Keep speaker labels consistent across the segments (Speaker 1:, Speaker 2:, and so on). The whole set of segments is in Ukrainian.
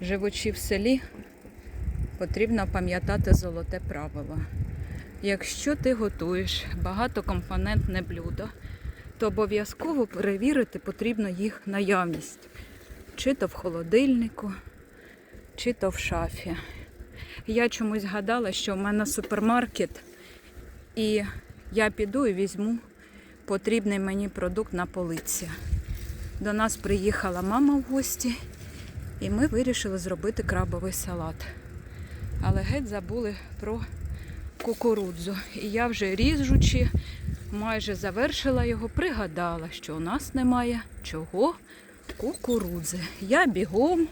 Speaker 1: Живучи в селі, потрібно пам'ятати золоте правило. Якщо ти готуєш багатокомпонентне блюдо, то обов'язково перевірити потрібно їх наявність. Чи то в холодильнику, чи то в шафі. Я чомусь гадала, що в мене супермаркет, і я піду і візьму потрібний мені продукт на полиці. До нас приїхала мама в гості, і ми вирішили зробити крабовий салат. Але геть забули про кукурудзу. І я вже ріжучи, майже завершила його, пригадала, що у нас немає чого кукурудзи. Я бігом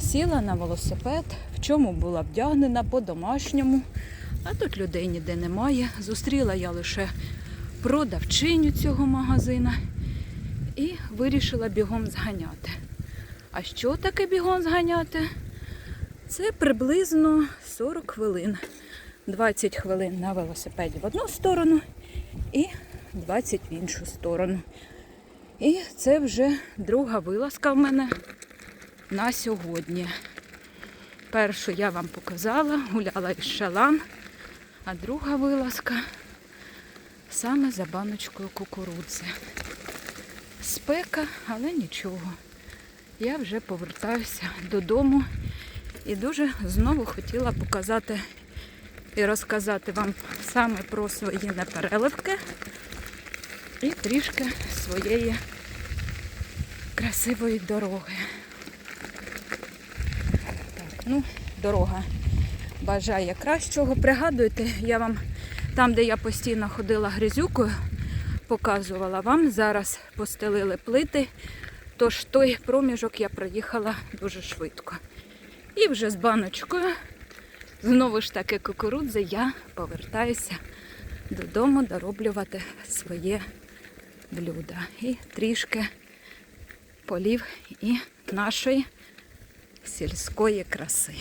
Speaker 1: сіла на велосипед, в чому була вдягнена по-домашньому, а тут людей ніде немає. Зустріла я лише продавчиню цього магазина і вирішила бігом зганяти. А що таке бігом зганяти? Це приблизно 40 хвилин. 20 хвилин на велосипеді в одну сторону і 20 в іншу сторону. І це вже друга вилазка в мене на сьогодні. Першу я вам показала, гуляла із шалан, а друга вилазка саме за баночкою кукурудзи. Спека, але нічого. Я вже повертаюся додому і дуже знову хотіла показати і розказати вам саме про свої непереливки і трішки своєї красивої дороги. Так, ну, дорога бажає кращого. Пригадуйте, я вам там, де я постійно ходила грязюкою, показувала вам. Зараз постелили плити, тож той проміжок я проїхала дуже швидко. І вже з баночкою, знову ж таки кукурудзи, я повертаюся додому дороблювати своє блюдо. І трішки полів і нашої сільської краси.